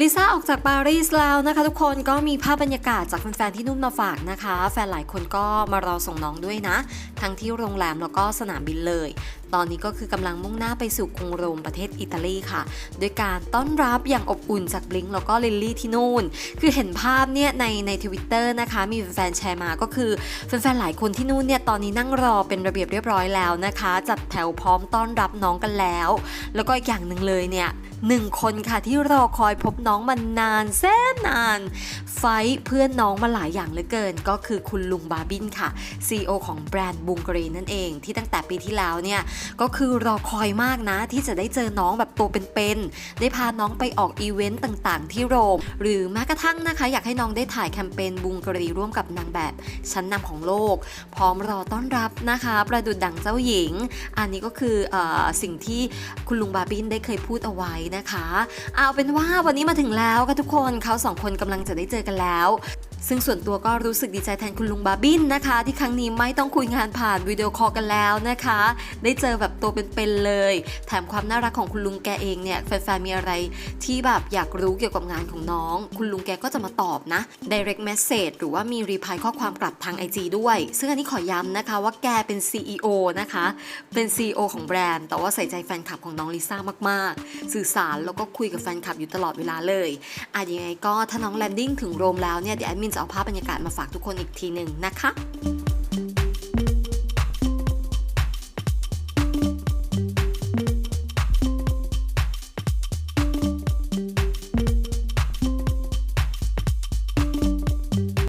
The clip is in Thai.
ลิซ่าออกจากปารีสแล้วนะคะทุกคนก็มีภาพบรรยากาศจากแฟนๆที่นู่นมาฝากนะคะ แฟนหลายคนก็มารอส่งน้องด้วยนะ ทั้งที่โรงแรมแล้วก็สนามบินเลย ตอนนี้ก็คือกำลังมุ่งหน้าไปสู่กรุงโรมประเทศอิตาลีค่ะ โดยการต้อนรับอย่างอบอุ่นจากบลิงแล้วก็ลิลลี่ที่นู่น คือเห็นภาพเนี่ยในในทวิตเตอร์นะคะ มีแฟนๆแชร์มาก็คือแฟนๆหลายคนที่นู่นเนี่ยตอนนี้นั่งรอเป็นระเบียบเรียบร้อยแล้วนะคะ จัดแถวพร้อมต้อนรับน้องกันแล้ว แล้วก็อีกอย่างหนึ่งเลยเนี่ย หนึ่งคนค่ะที่รอคอยพบน้องมานานแสนนาน ไฟเพื่อนน้องมาหลายอย่างเหลือเกิน ก็คือคุณลุงบาบินค่ะ CEO ของแบรนด์บุงกรีนั่นเองที่ตั้งแต่ปีที่แล้วเนี่ยก็คือรอคอยมากนะ ที่จะได้เจอน้องแบบตัวเป็นๆได้พาน้องไปออกอีเวนต์ต่างๆ ที่โรม หรือแม้กระทั่งนะคะ อยากให้น้องได้ถ่ายแคมเปญบุงกรีร่วมกับนางแบบชั้นนำของโลก พร้อมรอต้อนรับนะคะ ประดุดดังเจ้าหญิง อันนี้ก็คืออสิ่งที่คุณลุงบาบินได้เคยพูดเอาไว้นะคะ เอาเป็นว่าวันนี้มาถึงแล้วค่ะทุกคนเขาสองคนกำลังจะได้เจอกันแล้ว ซึ่งส่วนตัวก็รู้สึกดีใจแทนคุณลุงบาบินนะคะ ที่ครั้งนี้ไม่ต้องคุยงานผ่านวิดีโอคอลกันแล้วนะคะ ได้เจอแบบตัวเป็นๆเลย แถมความน่ารักของคุณลุงแกเองเนี่ยแฟนๆมีอะไรที่แบบอยากรู้เกี่ยวกับงานของน้อง คุณลุงแกก็จะมาตอบนะ direct message หรือว่ามีรีพายข้อความกลับทาง IG ด้วย ซึ่งอันนี้ขอย้ำนะคะว่าแกเป็น CEO นะคะ เป็น CEO ของแบรนด์ แต่ว่าใส่ใจแฟนคลับของน้องลิซ่ามากๆ สื่อสารแล้วก็คุยกับแฟนคลับอยู่ตลอดเวลาเลยอาจยังไงก็ถ้าน้องแลนดิ้งถึงโรมแล้วเนี่ยเดี๋ยวแอดมินจะเอาภาพบรรยากาศมาฝากทุกคนอีกทีหนึ่งนะคะ